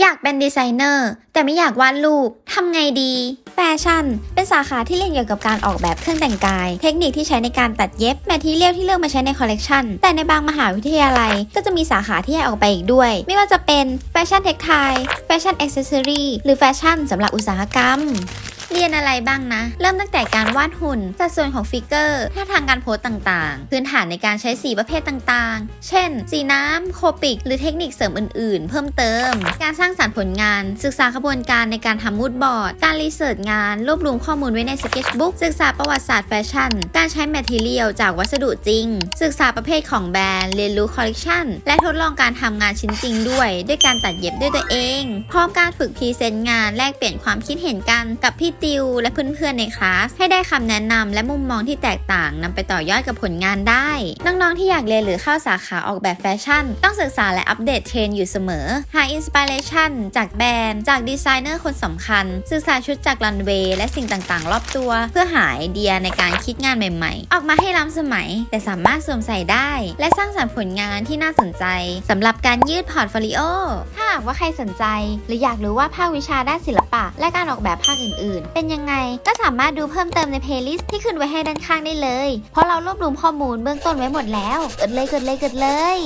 อยากเป็นดีไซเนอร์ แต่ไม่อยากวาดรูปทำไงดี แฟชั่น เป็นสาขาที่เรียนเกี่ยวกับการออกแบบเครื่องแต่งกาย เทคนิคที่ใช้ในการตัดเย็บแมททีเรียลที่เลือกมาใช้ในคอลเลกชันแต่ในบางมหาวิทยาลัย ก็จะมีสาขาที่แยกออกไปอีกด้วย ไม่ว่าจะเป็นแฟชั่นเทคไทแฟชั่นอ็อกเซสซอรี่หรือแฟชั่นสำหรับอุตสาหกรรม เรียนอะไรบ้างนะ เริ่มตั้งแต่การวาดหุ่น สัดส่วนของฟิกเกอร์ท่าทางการโพสต่างๆ พื้นฐานในการใช้สีประเภทต่างๆ เช่น สีน้ำ โคปิก หรือเทคนิคเสริมอื่นๆ เพิ่มเติม การสร้างสรรค์ผลงาน ศึกษาขบวนการในการทำมูดบอร์ด การรีเสิร์ชงาน รวบรวมข้อมูลไว้ในสเก็ตบุ๊กศึกษาประวัติศาสตร์แฟชั่น การใช้แมทเทียลจากวัสดุจริง ศึกษาประเภทของแบรนด์ เรียนรู้คอลเลกชันและทดลองการทำงานชิ้นจริงด้วย ด้วยการตัดเย็บด้วยตัวเอง พร้อมการฝึกพรีเซนต์งาน แลกเปลี่ยนความคิดเห็นกันกับพี่ติวและเพื่อนๆในคลาสให้ได้คำแนะนำและมุมมองที่แตกต่างนำไปต่อยอดกับผลงานได้ น้องๆที่อยากเรียนหรือเข้าสาขาออกแบบแฟชั่น ต้องศึกษาและอัปเดตเทรนด์อยู่เสมอ หาอินสปิเรชันจากแบรนด์ จากดีไซเนอร์คนสำคัญ ศึกษาชุดจากรันเวย์และสิ่งต่างๆ รอบตัว เพื่อหาไอเดียในการคิดงานใหม่ๆ ออกมาให้ล้ำสมัย แต่สามารถสวมใส่ได้ และสร้างสรรค์ผลงานที่น่าสนใจสำหรับการยืดพอร์ตโฟลิโอ ถ้าหากว่าใครสนใจ หรืออยากรู้ว่าภาควิชาด้านศิลปะ และการออกแบบภาคอื่นๆเป็นยังไง ก็สามารถดูเพิ่มเติมในเพลย์ลิสต์ที่ขึ้นไว้ให้ด้านข้างได้เลย เพราะเรารวบรวมข้อมูลเบื้องต้นไว้หมดแล้ว กดเลยกดเลยกดเลย